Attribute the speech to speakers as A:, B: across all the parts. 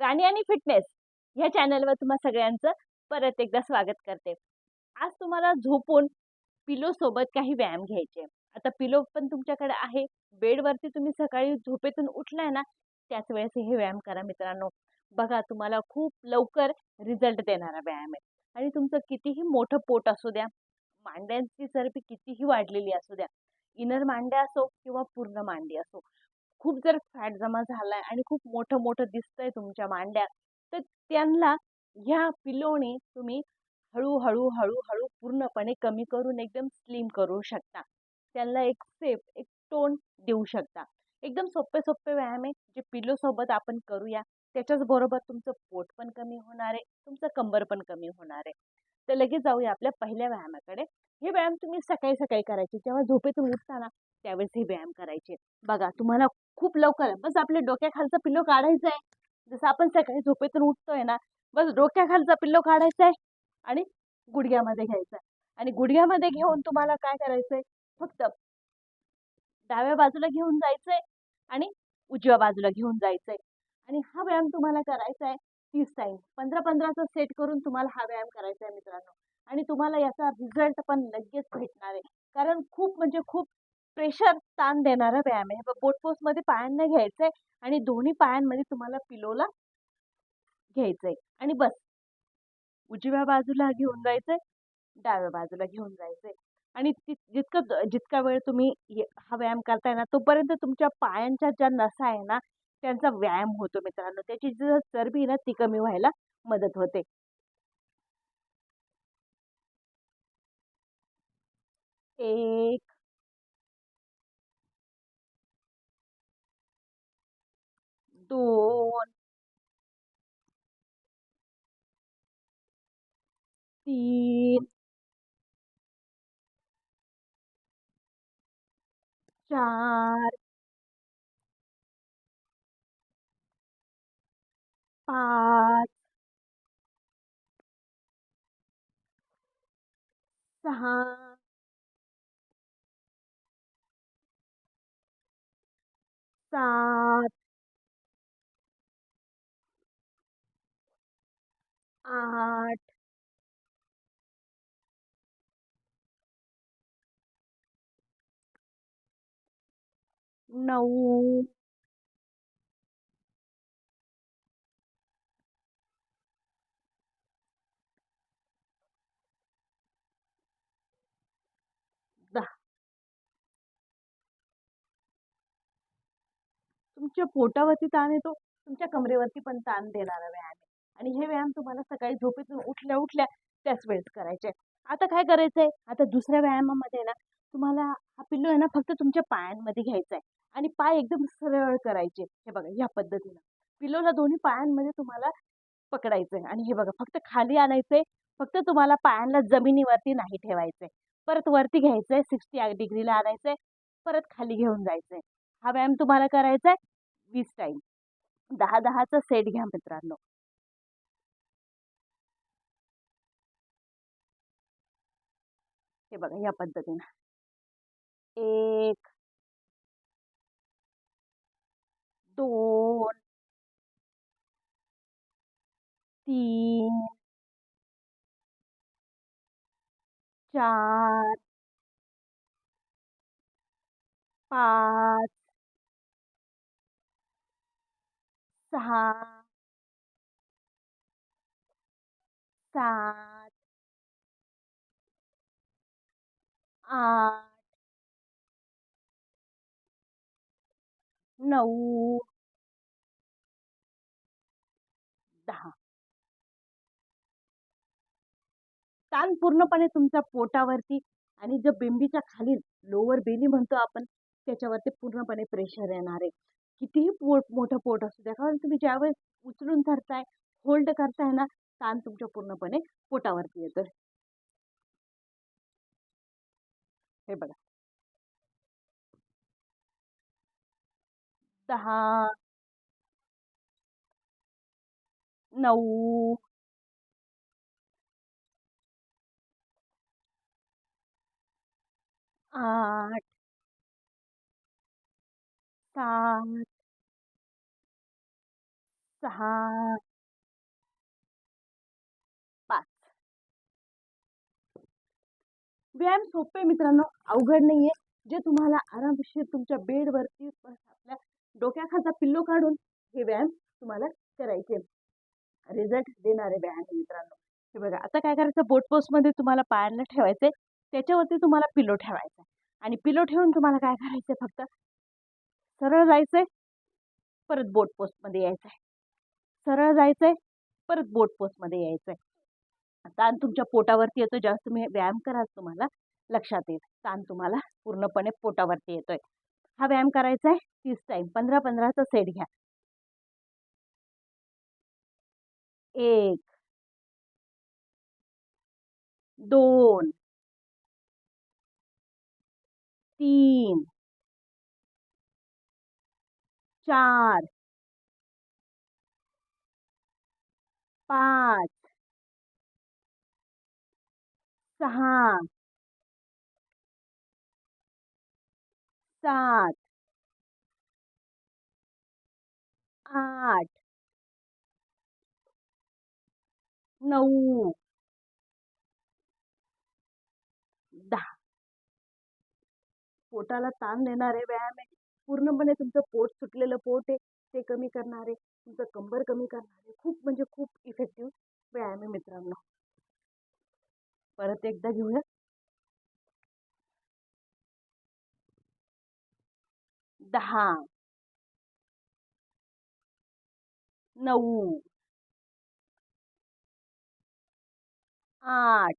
A: राणी आणि फिटनेस ह्या चॅनलवर तुम्हा सगळ्यांचं परत एकदा स्वागत करते. आज तुम्हाला झोपून पिलोसोबत काही व्यायाम घ्यायचे. आता पिलो पण तुमच्याकडे आहे. बेडवरती तुम्ही सकाळी झोपेतून उठलाय ना त्याच वेळेस हे व्यायाम करा मित्रांनो. बघा तुम्हाला खूप लवकर रिझल्ट देणारा व्यायाम आहे. आणि तुमचं कितीही मोठं पोट असू द्या मांड्यांची चरबी कितीही वाढलेली असू द्या इनर मांड्या असो किंवा पूर्ण मांडी असो खूप जर फॅट जमा झालाय आणि खूप मोठं मोठं दिसतंय तुमच्या मांड्या तर त्यांना ह्या पिलोने तुम्ही हळूहळू हळूहळू पूर्णपणे कमी करून एकदम स्लिम करू शकता. त्यांना एक सेफ एक टोन देऊ शकता. एकदम सोपे सोपे व्यायाम आहे जे पिलो सोबत आपण करूया त्याच्याच बरोबर तुमचं पोट पण कमी होणार आहे तुमचं कंबर पण कमी होणार आहे. तर लगेच जाऊया आपल्या पहिल्या व्यायामाकडे. हे व्यायाम तुम्ही सकाळी सकाळी करायचे. जेव्हा झोपेतून उठताना त्यावेळेस हे व्यायाम करायचे. बघा तुम्हाला खूप लवकर बस आपल्या डोक्याखालचा पिल्लो काढायचा आहे. जसं आपण सकाळी झोपेतून उठतोय ना बस डोक्याखालचा पिल्लो काढायचा आहे आणि गुडघ्यामध्ये घ्यायचा आणि गुडघ्यामध्ये घेऊन तुम्हाला काय करायचंय फक्त डाव्या बाजूला घेऊन जायचंय आणि उजव्या बाजूला घेऊन जायचंय आणि हा व्यायाम तुम्हाला करायचा आहे तीस टाइम पंधरा पंधराचा सेट करून तुम्हाला हा व्यायाम करायचा आहे मित्रांनो. आणि तुम्हाला याचा रिझल्ट पण लगेच भेटणार आहे. कारण खूप म्हणजे खूप प्रेशर ताण देणारा व्यायाम आहे. बोट पायांना पायांना आहे आणि दोन्ही पायांमध्ये तुम्हाला पिलोला घ्यायचं आहे आणि बस. उजव्या बाजूला घेऊन जायचंय डाव्या बाजूला घेऊन जायचंय. आणि जितकं जितका वेळ तुम्ही हा व्यायाम करताय ना तोपर्यंत तुमच्या पायांच्या ज्या नसा आहे ना त्यांचा व्यायाम होतो मित्रांनो. त्याची जी चरबी ना ती कमी व्हायला मदत होते. एक. दोन. तीन. चार. पाच. सहा. सात. आठ. नऊ दहा तुमच्या पोटावरती ताण येतो तुमच्या कमरेवरती पण ताण देणारा व्यायाम आहे. आणि हे व्यायाम तुम्हाला सकाळी झोपेतून उठल्या उठल्या त्याच वेळेस करायचे आता काय करायचंय? आता दुसऱ्या व्यायामामध्ये ना तुम्हाला हा पिल्लो आहे ना फक्त तुमच्या पायांमध्ये घ्यायचा आहे. आणि पाय एकदम सरळ करायचे हे बघा या पद्धतीनं. पिल्लोला दोन्ही पायांमध्ये तुम्हाला पकडायचंय आणि हे बघा फक्त खाली आणायचंय फक्त तुम्हाला पायांना जमिनीवरती नाही ठेवायचंय परत वरती घ्यायचंय सिक्स्टी डिग्रीला आणायचंय परत खाली घेऊन जायचंय हा व्यायाम तुम्हाला करायचा आहे. वीस टाईम दहा दहाचा सेट घ्या मित्रांनो. हे बघा या पद्धतीनं. एक दोन तीन चार पाच सहा सात. आठ. नऊ. दहा. ताण पूर्णपणे तुमच्या पोटावरती आणि जो बिंबीच्या खाली लोअर बेली म्हणतो आपण त्याच्यावरती पूर्णपणे प्रेशर येणार आहे. कितीही पोट मोठं पोट असू द्या कारण तुम्ही ज्यावेळेस उचलून धरताय होल्ड करताय ना ताण तुमच्या पूर्णपणे पोटावरती येतो हे बघा. दहा नऊ आठ सात सहा पाच व्यायाम सोपे मित्रांनो अवघड नाहीये. जे तुम्हाला आरामशीर तुमच्या बेडवरती आपल्या डोक्याखालचा पिल्लो काढून हे व्यायाम तुम्हाला करायचे. रिझल्ट देणारे व्यायाम मित्रांनो. हे बघा आता काय करायचं? बोट पोस्टमध्ये तुम्हाला पायांना ठेवायचे त्याच्यावरती तुम्हाला पिलो ठेवायचा आणि पिलो ठेवून तुम्हाला काय करायचं फक्त सरळ जायचंय परत बोट पोस्टमध्ये यायचं आहे सरळ जायचंय परत बोट पोस्टमध्ये यायचं आहे ताण तुमच्या पोटावरती येतो जेव्हा तुम्ही व्यायाम कराल तुम्हाला लक्षात येईल. ताण तुम्हाला पूर्णपणे पोटावरती येतोय. हा व्यायाम करायचा आहे तीस टाईम पंधरा पंधराचा सेट घ्या. एक दोन तीन चार। पाच। सहा सात। आठ। नऊ दहा। पोटाला ताण देणारे व्यायाम पूर्णपणे तुमचं पोट सुटलेलं पोट आहे ते कमी करणारे तुमचं कंबर कमी करणारे खूप म्हणजे खूप इफेक्टिव्ह व्यायाम आहे मित्रांनो. परत एकदा घेऊया. दहा. नऊ. आठ.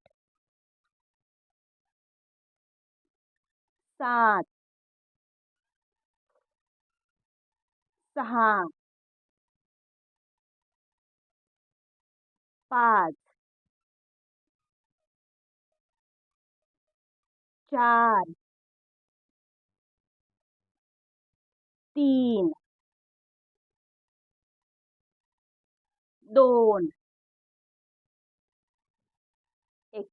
A: सात. सहा. पाच. चार. तीन. दोन एक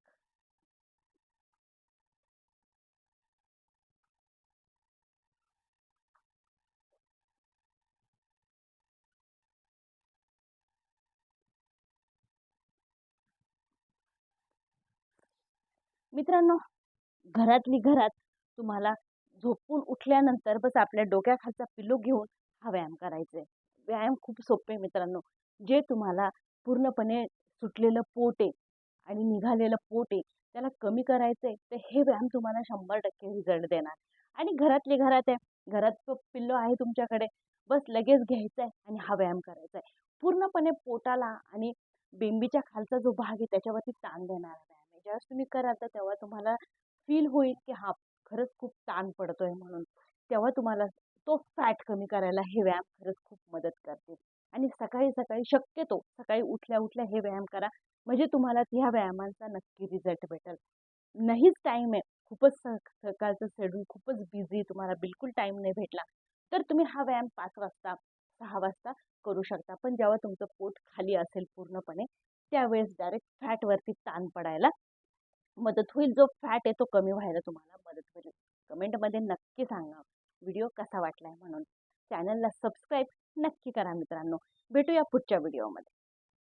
A: मित्रांनो घरातली घरात तुम्हाला झोपून उठल्यानंतर बस आपल्या डोक्याखालचा पिलो घेऊन हा व्यायाम करायचा आहे व्यायाम खूप सोपे मित्रांनो. जे तुम्हाला पूर्णपणे सुटलेलं पोट आहे आणि निघालेलं पोट आहे त्याला कमी करायचं आहे तर हे व्यायाम तुम्हाला शंभर टक्के रिझल्ट देणार. आणि घरातले घरात आहे घरात तो पिल्लो आहे तुमच्याकडे बस लगेच घ्यायचा आहे आणि हा व्यायाम करायचा आहे पूर्णपणे पोटाला आणि बेंबीच्या खालचा जो भाग आहे त्याच्यावरती ताण देणारा आहे ज्यावेळेस तुम्ही कराल तर तेव्हा तुम्हाला फील होईल की हा खरंच खूप ताण पडतो आहे म्हणून. तेव्हा तुम्हाला तो फॅट कमी करायला हे व्यायाम खरंच खूप मदत करते आणि सकाळी सकाळी शक्यतो सकाळी उठल्या उठल्या हे व्यायाम करा. म्हणजे तुम्हाला ह्या व्यायामांचा नक्की रिझल्ट भेटेल. नाहीच टाईम आहे. खूपच सकाळचं शेड्यूल खूपच बिझी तुम्हाला बिलकुल टाईम नाही भेटला. तर तुम्ही हा व्यायाम पाच वाजता सहा वाजता करू शकता. पण जेव्हा तुमचं पोट खाली असेल पूर्णपणे त्यावेळेस डायरेक्ट फॅटवरती ताण पडायला मदत होईल जो फॅट आहे तो कमी व्हायला तुम्हाला मदत होईल कमेंटमध्ये नक्की सांगा व्हिडिओ कसा वाटला आहे म्हणून. चॅनलला सबस्क्राईब नक्की करा मित्रांनो. भेटूया पुढच्या व्हिडिओमध्ये.